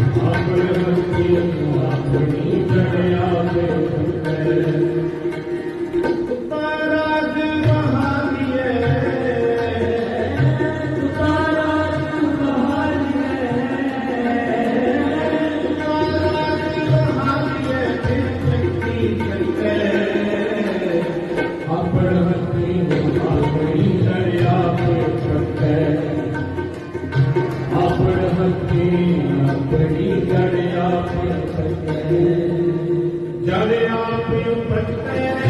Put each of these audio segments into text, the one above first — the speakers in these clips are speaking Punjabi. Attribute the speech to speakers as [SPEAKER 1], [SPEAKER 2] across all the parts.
[SPEAKER 1] ਆਪਣੇ ਹੱਥੀਂ ਆਪਣੀ ਜੜਿਆ ਤੇ जाने आप प्रचते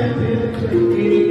[SPEAKER 1] Thank you.